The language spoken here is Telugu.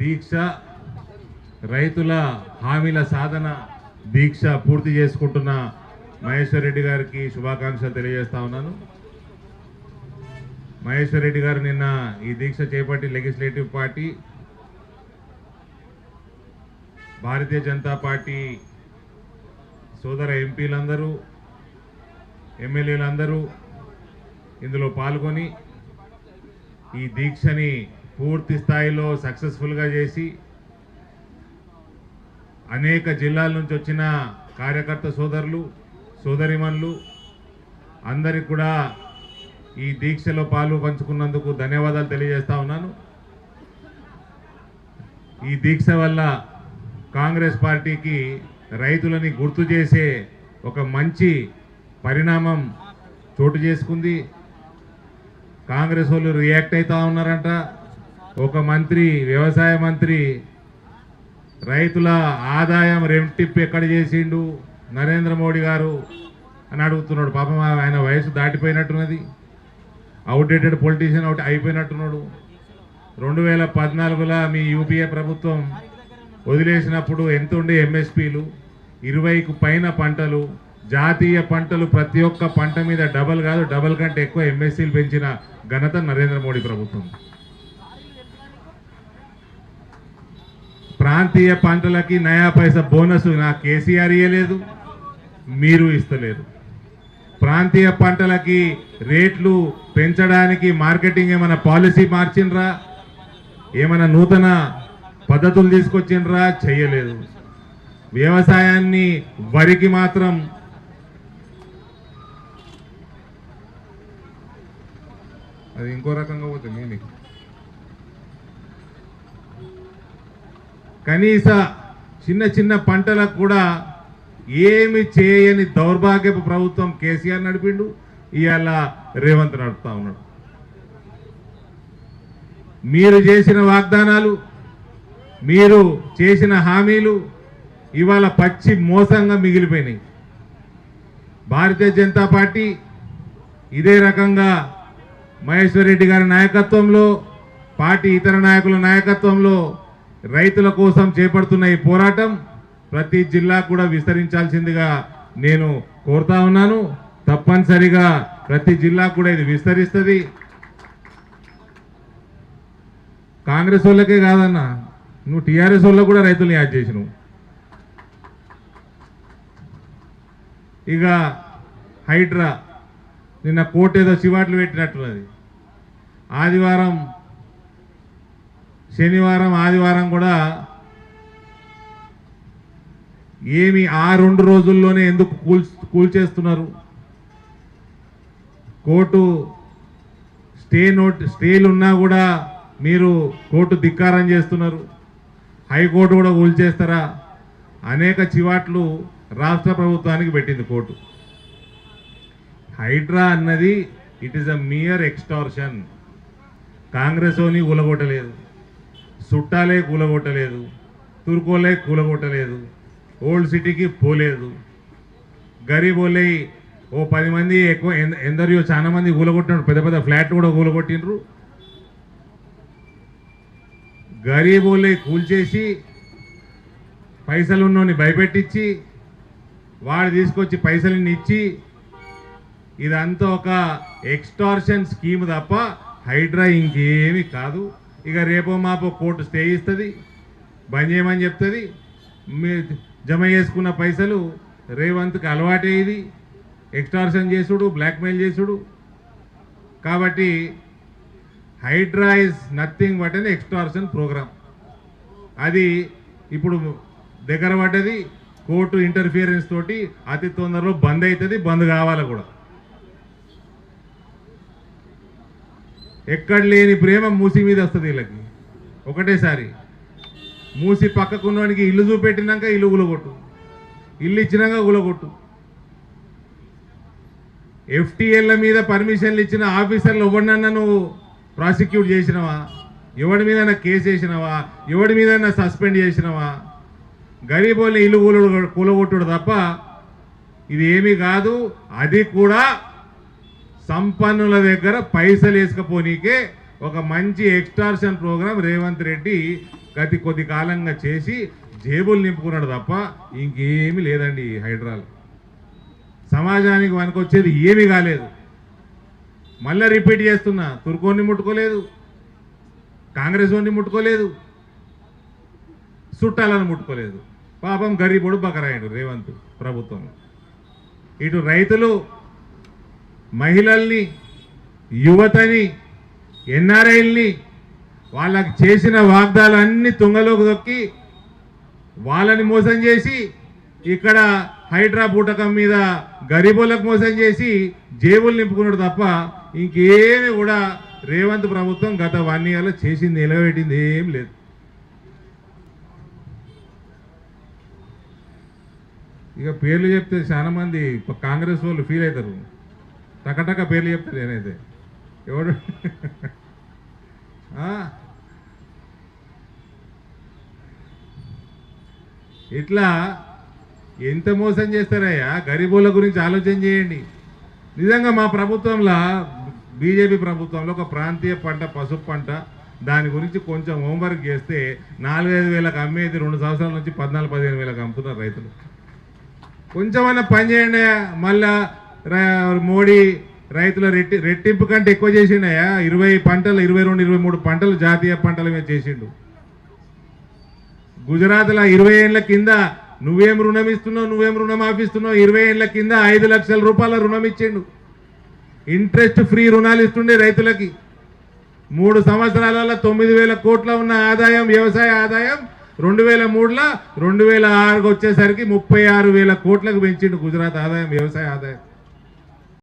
దీక్ష రైతుల హామీల సాధన దీక్ష పూర్తి చేసుకుంటున్న మహేశ్వర్ రెడ్డి గారికి శుభాకాంక్షలు తెలియజేస్తా ఉన్నాను. మహేశ్వర్ రెడ్డి గారు నిన్న ఈ దీక్ష చేపట్టి legislative party Bharatiya Janata party సోదర ఎంపీలందరూ ఎమ్మెల్యేలందరూ ఇందులో పాల్గొని ఈ దీక్షని పూర్తి స్థాయిలో సక్సెస్ఫుల్గా చేసి అనేక జిల్లాల నుంచి వచ్చిన కార్యకర్త సోదరులు సోదరిమన్లు అందరికి కూడా ఈ దీక్షలో పాలు పంచుకున్నందుకు ధన్యవాదాలు తెలియజేస్తా ఉన్నాను. ఈ దీక్ష వల్ల కాంగ్రెస్ పార్టీకి రైతులని గుర్తు చేసే ఒక మంచి పరిణామం చోటు చేసుకుంది. కాంగ్రెస్ వాళ్ళు రియాక్ట్ అవుతూ ఉన్నారంట. ఒక మంత్రి వ్యవసాయ మంత్రి రైతుల ఆదాయం రెంటిప్ ఎక్కడ చేసిండు? నరేంద్ర మోడీ గారు అని అడుగుతున్నాడు. పాపం ఆయన వయసు దాటిపోయినట్టున్నది. అవుట్డేటెడ్ పొలిటీషియన్ అవుట్ అయిపోయినట్టున్నాడు. రెండు వేల పద్నాలుగులో మీ యూపీఏ ప్రభుత్వం వదిలేసినప్పుడు ఎంత ఉండే ఎంఎస్పీలు? ఇరవైకు పైన పంటలు జాతీయ పంటలు ప్రతి ఒక్క పంట మీద డబల్ కాదు డబల్ కంటే ఎక్కువ ఎంఎస్సీలు పెంచిన ఘనత నరేంద్ర మోడీ ప్రభుత్వం. ప్రాంతీయ పంటలకి నయా పైస బోనస్ నా కేసీఆర్ ఇయ్యలేదు మీరు ఇస్తలేదు. ప్రాంతీయ పంటలకి రేట్లు పెంచడానికి మార్కెటింగ్ ఏమైనా పాలసీ మార్చిండ్రా? ఏమైనా నూతన పద్ధతులు తీసుకొచ్చిండ్రా? చెయ్యలేదు. వ్యవసాయాన్ని వరికి మాత్రం అది ఇంకో రకంగా పోతుంది మీకు కనీస చిన్న చిన్న పంటలకు కూడా ఏమి చేయని దౌర్భాగ్యపు ప్రభుత్వం కేసీఆర్ నడిపిండు ఇవాళ రేవంత్ నడుపుతా ఉన్నాడు. మీరు చేసిన వాగ్దానాలు మీరు చేసిన హామీలు ఇవాళ పచ్చి మోసంగా మిగిలిపోయినాయి. భారతీయ జనతా పార్టీ ఇదే రకంగా మహేశ్వర్ రెడ్డి గారి నాయకత్వంలో పార్టీ ఇతర నాయకుల నాయకత్వంలో రైతుల కోసం చేపడుతున్న ఈ పోరాటం ప్రతి జిల్లా కూడా విస్తరించాల్సిందిగా నేను కోరుతా ఉన్నాను. తప్పనిసరిగా ప్రతి జిల్లా కూడా ఇది విస్తరిస్తుంది. కాంగ్రెస్ వాళ్ళకే కాదన్నా నువ్వు టీఆర్ఎస్ వాళ్ళకు కూడా రైతులను యాడ్ చేసినావు. ఇక హైడ్రా నిన్న కోర్టు ఏదో చివాట్లు పెట్టినట్టున్నది. ఆదివారం శనివారం ఆదివారం కూడా ఏమి ఆ రెండు రోజుల్లోనే ఎందుకు కూల్ కూల్చేస్తున్నారు కోర్టు స్టే నోట్ స్టేలు ఉన్నా కూడా మీరు కోర్టు ధిక్కారం చేస్తున్నారు. హైకోర్టు కూడా కూల్చేస్తారా అనేక చివాట్లు రాష్ట్ర ప్రభుత్వానికి పెట్టింది కోర్టు. హైడ్రా అన్నది it is a mere extortion Congress ఓని కూలగొట్టలేదు చుట్టాలే కూలగొట్టలేదు తుర్కోలే కూలగొట్టలేదు ఓల్డ్ సిటీకి పోలేదు. గరీబోలే ఓ పది మంది ఎక్కువ ఎంద- ఎందరియో చాలా మంది కూలగొట్టినారు పెద్ద పెద్ద ఫ్లాట్ కూడా కూలగొట్టిండ్రు. గరీబోలే కూల్చేసి పైసలు ఉన్నోని భయపెట్టించి వాడు తీసుకొచ్చి పైసలని ఇచ్చి ఇదంతా ఒక ఎక్స్టార్షన్ స్కీమ్ తప్ప హైడ్రా ఇంకేమీ కాదు. ఇక రేపో మాపో కోర్టు స్టే ఇస్తుంది బంద్ చేయమని చెప్తుంది. మీ జమ చేసుకున్న పైసలు రేవంత్కి అలవాటే ఇది. ఎక్స్టార్షన్ చేసుడు బ్లాక్మెయిల్ చేసుడు. కాబట్టి Hydraa is nothing but an extortion program అది ఇప్పుడు దగ్గర పడ్డది కోర్టు ఇంటర్ఫియరెన్స్ తోటి అతి తొందరలో బంద్ అవుతుంది బంద్ కావాలి కూడా. ఎక్కడ లేని ప్రేమ మూసి మీద వస్తుంది వీళ్ళకి. ఒకటేసారి మూసి పక్కకున్నవానికి ఇల్లు చూపెట్టినాక ఇల్లు గులగొట్టు ఇల్లు ఇచ్చినాక గులగొట్టు ఎఫ్టీఎల్ల మీద పర్మిషన్లు ఇచ్చిన ఆఫీసర్లు ఎవరినన్నా నువ్వు ప్రాసిక్యూట్ చేసినవా? ఎవడి మీద కేసు వేసినవా? ఎవడి మీద సస్పెండ్ చేసినవా? గరీబోళ్ళని ఇల్లు కూల కూలగొట్టుడు తప్ప ఇది ఏమీ కాదు అది కూడా సంపన్నుల దగ్గర పైసలు వేసుకపోనీకే ఒక మంచి ఎక్స్టార్షన్ ప్రోగ్రాం రేవంత్ రెడ్డి గతి కొద్ది కాలంగా చేసి జేబులు నింపుకున్నాడు తప్ప ఇంకేమీ లేదండి ఈ హైడ్రాల్. సమాజానికి వనకొచ్చేది ఏమీ కాలేదు. మళ్ళీ రిపీట్ చేస్తున్నా తుర్కోని ముట్టుకోలేదు కాంగ్రెస్ వాడిని ముట్టుకోలేదు చుట్టాలను ముట్టుకోలేదు. పాపం గరీబుడు బకరాయుడు రేవంత్ ప్రభుత్వం ఇటు రైతులు మహిళల్ని యువతని ఎన్ఆర్ఐల్ని వాళ్ళకి చేసిన వాగ్దాలన్నీ తుంగలోకి దొక్కి వాళ్ళని మోసం చేసి ఇక్కడ హైడ్రా బూటకం మీద గరీబులకు మోసం చేసి జేబులు నింపుకున్నాడు తప్ప ఇంకేమి కూడా రేవంత్ ప్రభుత్వం గత వన్ ఇయర్లో చేసింది నిలబెట్టింది ఏం లేదు. ఇక పేర్లు చెప్తే చాలామంది కాంగ్రెస్ వాళ్ళు ఫీల్ అవుతారు. టకటక పేర్లు చెప్తారు నేనైతే. ఎవడు? ఇట్లా ఎంత మోసం చేస్తారయ్యా? గరీబుల గురించి ఆలోచన చేయండి. నిజంగా మా ప్రభుత్వంలో బీజేపీ ప్రభుత్వంలో ఒక ప్రాంతీయ పంట పసుపు పంట దాని గురించి కొంచెం హోంవర్క్ చేస్తే నాలుగైదు వేలకు అమ్మేది రెండు సంవత్సరాల నుంచి పద్నాలుగు పదిహేను వేలకు అమ్ముతున్నారు రైతులు. కొంచెమైనా పని చేయండి మళ్ళా మోడీ రైతుల రెట్టి రెట్టింపు కంటే ఎక్కువ చేసిండయా ఇరవై పంటలు ఇరవై రెండు ఇరవై మూడు పంటలు జాతీయ పంటల మీద చేసిండు. గుజరాత్లో ఇరవై ఏళ్ళ కింద నువ్వేం రుణం ఇస్తున్నావు నువ్వేం రుణం ఆపిస్తున్నావు? ఇరవై ఏళ్ళ కింద ఐదు లక్షల రూపాయల రుణం ఇచ్చిండు. ఇంట్రెస్ట్ ఫ్రీ రుణాలు ఇస్తుండే రైతులకి. మూడు సంవత్సరాలలో తొమ్మిది వేల కోట్ల ఉన్న ఆదాయం వ్యవసాయ ఆదాయం రెండు వేల మూడులో రెండు వేల ఆరుకు వచ్చేసరికి ముప్పై ఆరు వేల కోట్లకు పెంచిండు గుజరాత్ ఆదాయం వ్యవసాయ ఆదాయం.